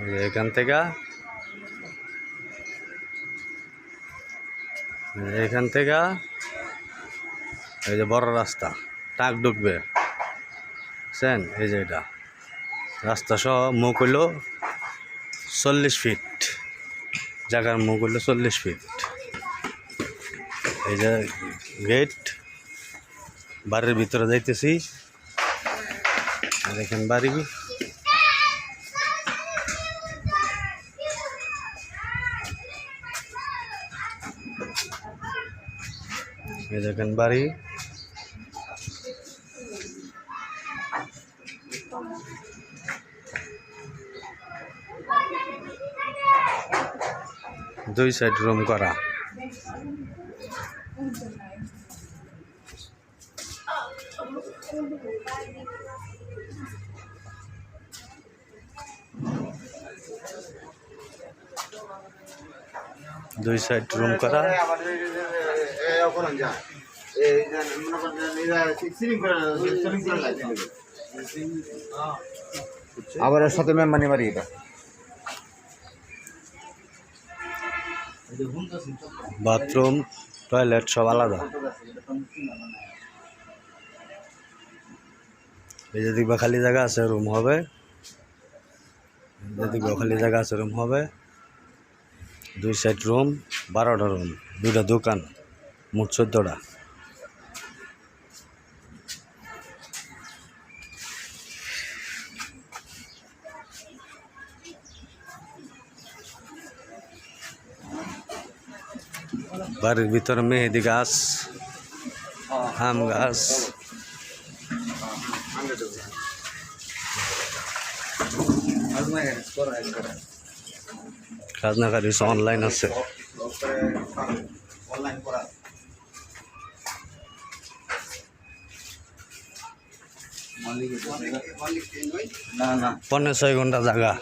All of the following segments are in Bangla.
এখান থেকে। এখান থেকে এই যে বড় রাস্তা টাক ঢুকবে। বুঝছেন? এই যে এটা। রাস্তা সহ মুখ হইল চল্লিশ ফিট। জায়গার মুখ হইল চল্লিশ ফিট। এই যে গেট, বাড়ির ভিতরে যাইতেছি। আর দেখেন বাড়ি। এই দেখেন বাড়ি। দুই সাইড রুম করা। দুই সাইড রুম করা। আবার এর সাথে মেম্বানি মারি এটা। বাথরুম, টয়লেট সব আলাদা। এই যে দেখবা খালি জায়গা আছে রুম হবে। দেখবা খালি জায়গা আছে রুম হবে। দুই সাইড রুম বারোটা রুম দুইটা দোকান। মোট চোদ্দোটা। বাড়ির ভিতরে মেহেদি গাছ আম গাছ। খাজনাকারি অনলাইন আছে। পনেরো ছয় ঘণ্টা জায়গা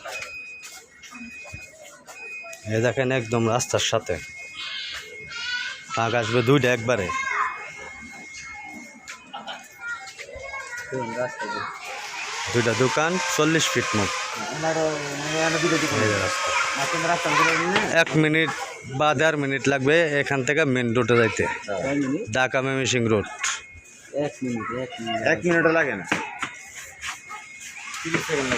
এ দেখেন একদম রাস্তার সাথে। ফাঁক আসবে দুইটা একবারে। দুইটা দোকান চল্লিশ ফিট মুখ এই যে রাস্তা এক মিনিট বা দেড় মিনিট লাগবে এখান থেকে মেন রোডে যাইতে। ঢাকা মেমিসিং রোড এক মিনিটও লাগে না। তিরিশ সেকেন্ড